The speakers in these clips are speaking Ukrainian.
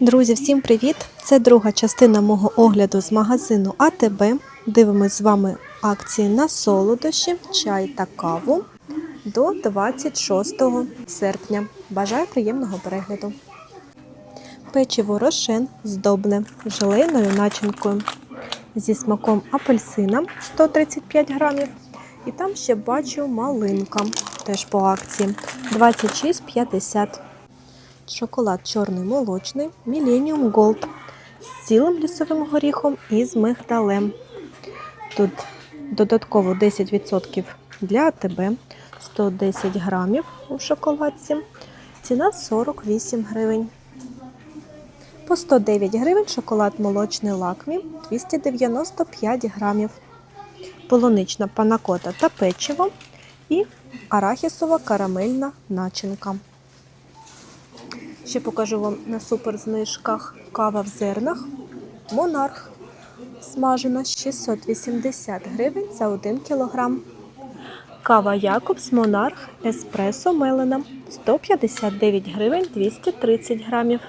Друзі, всім привіт! Це друга частина мого огляду з магазину АТБ. Дивимось з вами акції на солодощі, чай та каву до 26 серпня. Бажаю приємного перегляду. Печиво рошен здобне желейною начинкою зі смаком апельсина 135 грамів. І там ще бачу малинка, теж по акції 26,50. Шоколад чорний молочний Millennium Gold з цілим лісовим горіхом і з мигдалем. Тут додатково 10% для АТБ, 110 грамів у шоколадці. Ціна 48 гривень. По 109 гривень шоколад молочний лакмі 295 грамів. Полунична панакота та печиво і арахісова карамельна начинка. Ще покажу вам на суперзнижках кава в зернах. Монарх смажена 680 гривень за 1 кілограм. Кава Якобс Монарх Еспресо мелена 159 гривень 230 грамів.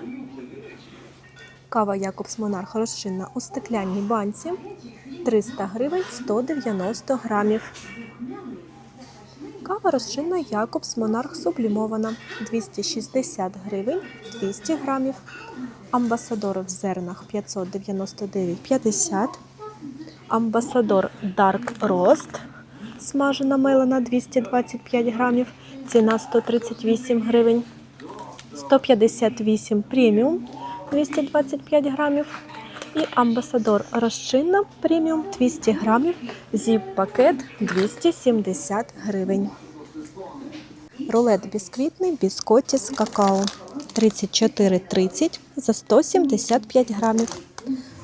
Кава Якобс Монарх розчинна у стеклянній банці 300 гривень 190 грамів. Кава розчинна Якобс Монарх сублімована 260 гривень 200 грамів. Амбасадор в зернах 599,50. Амбасадор Dark Roast смажена мелена 225 грамів. Ціна 138 гривень. 158 преміум 225 грамів. І амбасадор розчинна преміум 200 грамів. Зіп-пакет 270 гривень. Рулет бісквітний біскоті з какао 34,30 за 175 грамів.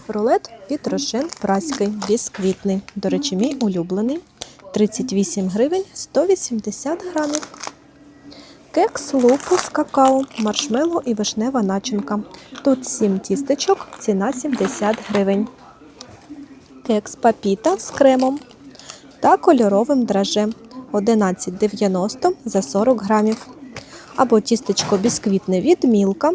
Рулет від рошен праський бісквітний. До речі, мій улюблений. 38 гривень 180 грамів. Кекс лупу з какао, маршмеллоу і вишнева начинка. Тут 7 тістечок, ціна 70 гривень. Кекс папіта з кремом та кольоровим дражем 11,90 за 40 грамів. Або тістечко бісквітне від Мілка.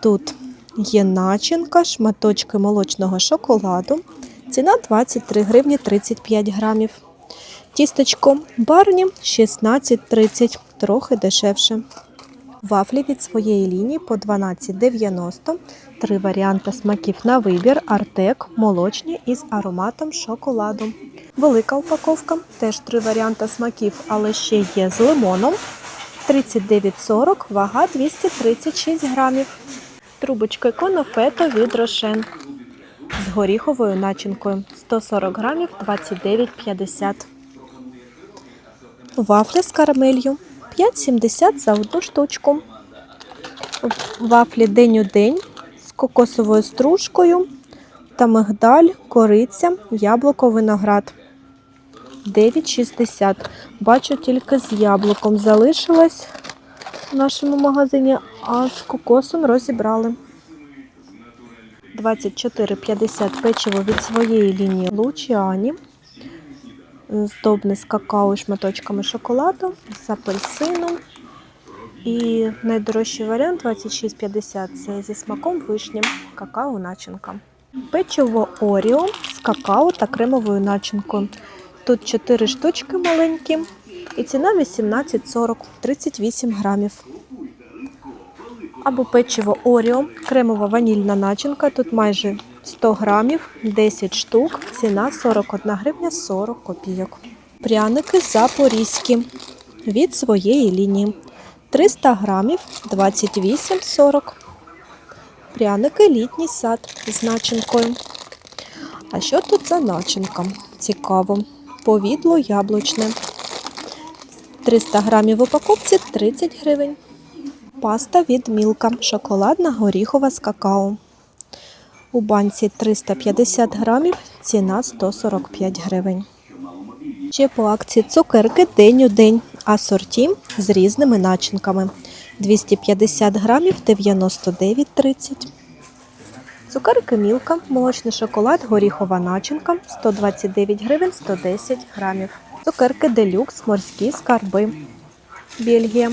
Тут є начинка, шматочки молочного шоколаду. Ціна 23 гривні 35 грамів. Тістечко барні 16,30, трохи дешевше. Вафлі від своєї лінії по 12,90. Три варіанти смаків на вибір: артек, молочні із ароматом шоколаду. Велика упаковка, теж три варіанти смаків, але ще є з лимоном. 39,40, вага 236 грамів. Трубочки конофето від рошен з горіховою начинкою 140 грамів 29,50. Вафля з карамелью 5,70 за одну штучку. Вафлі день у день з кокосовою стружкою та мигдаль, кориця, яблуко, виноград. 9,60. Бачу, тільки з яблуком залишилось в нашому магазині, а з кокосом розібрали. 24,50 печиво від своєї лінії Лучіані. Здобне з какао і шматочками шоколаду, з апельсином. І найдорожчий варіант 26,50 це зі смаком вишні, какао начинка. Печиво Оріо з какао та кремовою начинкою. Тут 4 штучки маленькі і ціна 18,40 38 грамів. Або печиво Оріо, кремова ванільна начинка. Тут майже 100 грамів, 10 штук, ціна 41 гривня 40 копійок. Пряники запорізькі від своєї лінії. 300 грамів 28,40. Пряники літній сад з начинкою. А що тут за начинка? Цікаво. Повідло яблучне. 300 грамів в упаковці 30 гривень. Паста від Мілка. Шоколадна горіхова з какао. У банці 350 грамів, ціна 145 гривень. Ще по акції цукерки день у день, асорті з різними начинками. 250 грамів 99,30. Цукерки Мілка, молочний шоколад, горіхова начинка 129 гривень 110 грамів. Цукерки Делюкс, морські скарби. Бельгія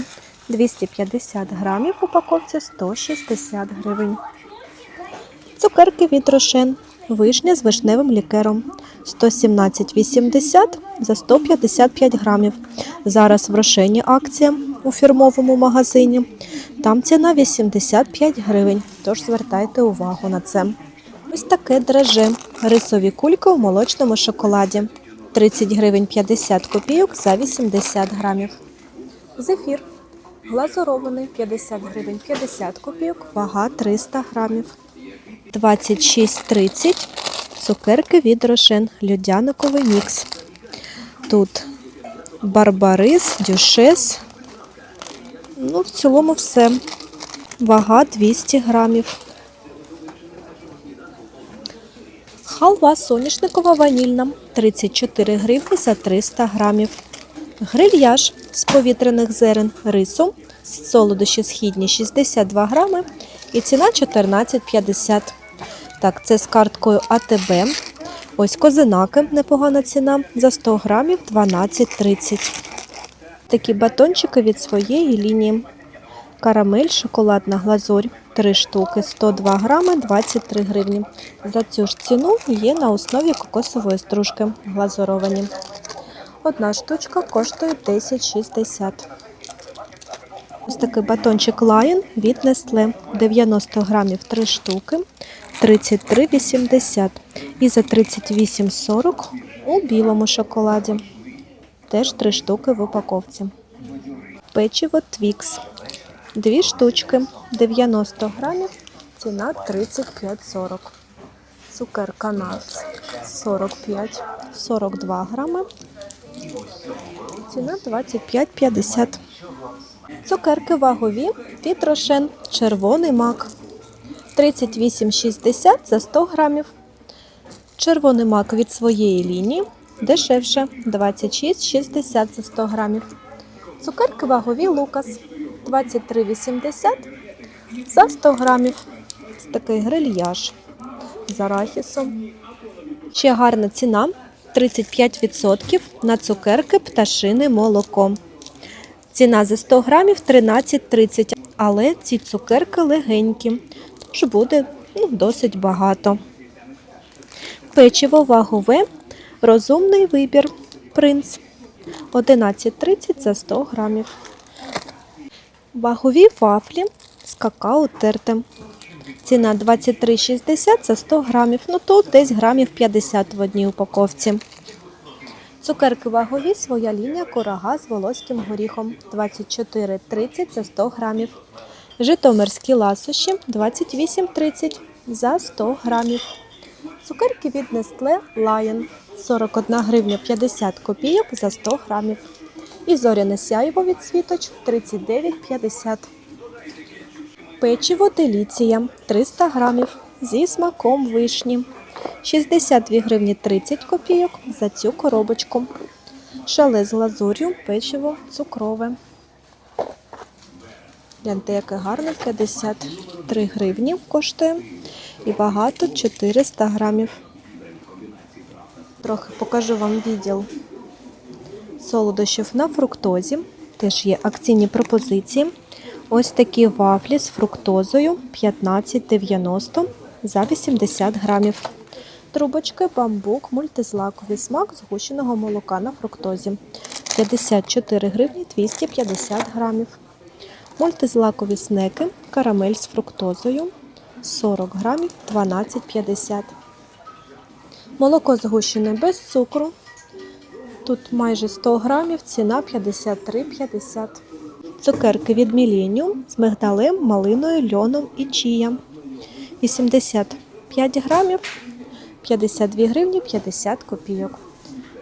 250 грамів, упаковці 160 гривень. Цукерки від Рошен. Вишня з вишневим лікером. 117,80 за 155 грамів. Зараз в Рошені акція у фірмовому магазині. Там ціна 85 гривень, тож звертайте увагу на це. Ось таке драже. Рисові кульки у молочному шоколаді. 30 гривень 50 копійок за 80 грамів. Зефір. Глазурований 50 гривень 50 копійок, вага 300 грамів. 26,30 цукерки від Рошен. Льодяниковий мікс. Тут барбарис, дюшес. Ну, в цілому все. Вага 200 грамів. Халва соняшникова ванільна 34 гривні за 300 грамів. Грильяж з повітряних зерен рису, солодощі східні 62 грами і ціна 14,50. Так, це з карткою АТБ. Ось козинаки, непогана ціна за 100 грамів 12,30. Такі батончики від своєї лінії. Карамель, шоколадна глазурь 3 штуки, 102 грами, 23 гривні. За цю ж ціну є на основі кокосової стружки глазуровані. Одна штучка коштує 10,60. Ось такий батончик Lion від Nestle. 90 грамів 3 штуки, 33,80. І за 38,40 у білому шоколаді. Теж 3 штуки в упаковці. Печиво Twix. Дві штучки, 90 грамів, ціна 35,40. Цукерка Натс 45, 42 грами, ціна 25,50. Цукерки вагові від Рошен, червоний мак 38,60 за 100 грамів. Червоний мак від своєї лінії дешевше 26,60 за 100 грамів. Цукерки вагові Лукас 23,80 за 100 грамів. Ось такий грильяж з арахісом. Ще гарна ціна 35% на цукерки пташине молоко. Ціна за 100 грамів 13,30, але ці цукерки легенькі, тож буде ну, досить багато. Печиво вагове, розумний вибір, принц 11,30 за 100 грамів. Вагові вафлі з какао тертим. Ціна 23,60 за 100 грамів. Ну тут десь грамів 50 в одній упаковці. Цукерки вагові, своя лінія корага з волоським горіхом 24,30 за 100 грамів. Житомирські ласощі 28,30 за 100 грамів. Цукерки від Nestle Lion 41 гривня 50 копійок за 100 грамів. І зоряне сяйво від світоч 39,50. Печиво деліція 300 грамів зі смаком вишні. 62 гривні 30 копійок за цю коробочку. Шале з глазур'ю, печиво цукрове. Гляньте, яке гарне 53 гривні коштує. І вага тут 400 грамів. Трохи покажу вам відділ солодощів на фруктозі. Теж є акційні пропозиції. Ось такі вафлі з фруктозою 15,90 за 80 грамів. Трубочки бамбук, мультизлаковий смак згущеного молока на фруктозі 54 гривні 250 грамів. Мультизлакові снеки, карамель з фруктозою 40 грамів 12,50. Молоко згущене без цукру. Тут майже 100 грамів, ціна 53,50. Цукерки від Millennium з мигдалем, малиною, льоном і чія. 85 грамів, 52 гривні 50 копійок.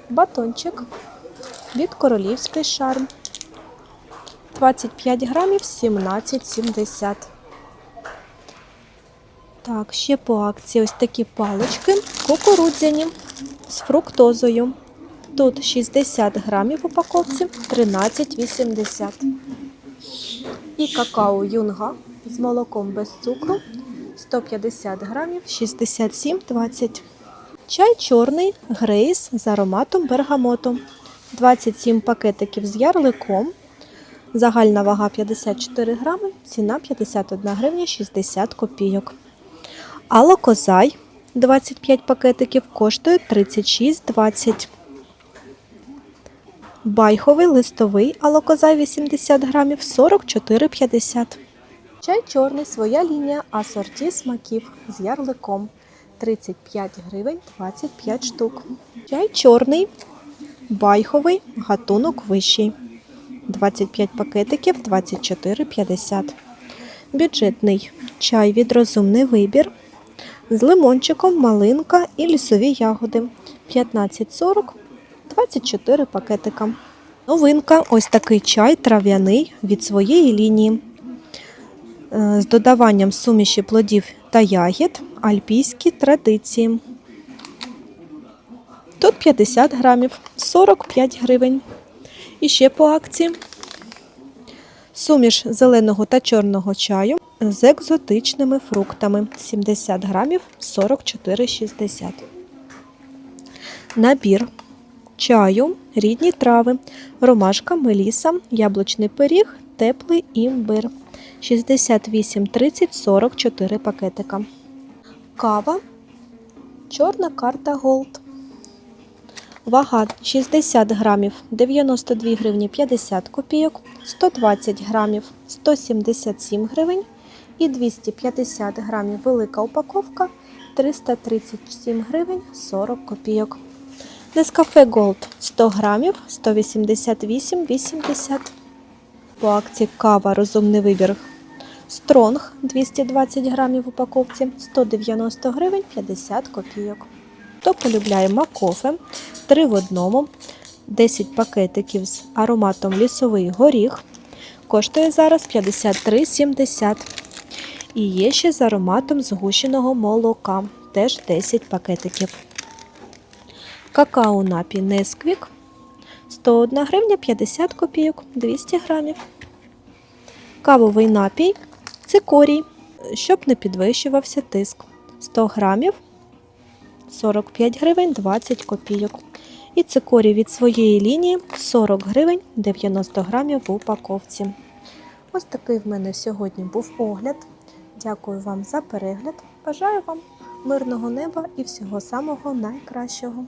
Батончик від королівський шарм. 25 грамів 17,70. Так, ще по акції ось такі палички кукурудзяні з фруктозою. Тут 60 грамів в упаковці 13,80. І какао юнга з молоком без цукру 150 грамів 67,20. Чай чорний грейс з ароматом бергамоту. 27 пакетиків з ярликом. Загальна вага 54 грами, ціна 51 гривня 60 копійок. Алокозай 25 пакетиків коштує 36,20. Байховий листовий алокозай 80 грамів 44,50. Чай чорний, своя лінія асорті смаків з ярликом 35 гривень 25 штук. Чай чорний, байховий, гатунок вищий. 25 пакетиків 24,50. Бюджетний чай від розумний вибір з лимончиком, малинка і лісові ягоди 15,40, 24 пакетика. Новинка ось такий чай трав'яний від своєї лінії з додаванням суміші плодів та ягід альпійські традиції. Тут 50 грамів, 45 гривень. І ще по акції суміш зеленого та чорного чаю з екзотичними фруктами 70 грамів 44,60. Набір чаю, рідні трави, ромашка, меліса, яблучний пиріг, теплий імбир. 68, 30, 44 пакетика. Кава. Чорна карта Gold. Вага 60 грамів 92 гривні 50 копійок, 120 грамів 177 гривень і 250 грамів велика упаковка 337 гривень 40 копійок. Нескафе Gold 100 грамів 188,80 по акції кава розумний вибір Стронг 220 грамів в упаковці 190 гривень 50 копійок. Хто полюбляє макофе 3 в одному, 10 пакетиків з ароматом лісовий горіх. Коштує зараз 53,70. І є ще з ароматом згущеного молока, теж 10 пакетиків. Какао напій Несквік 101 гривня 50 копійок 200 грамів. Кавовий напій цикорій, щоб не підвищувався тиск. 100 грамів 45 гривень 20 копійок. І цикорій від своєї лінії 40 гривень 90 грамів в упаковці. Ось такий в мене сьогодні був огляд. Дякую вам за перегляд. Бажаю вам мирного неба і всього самого найкращого.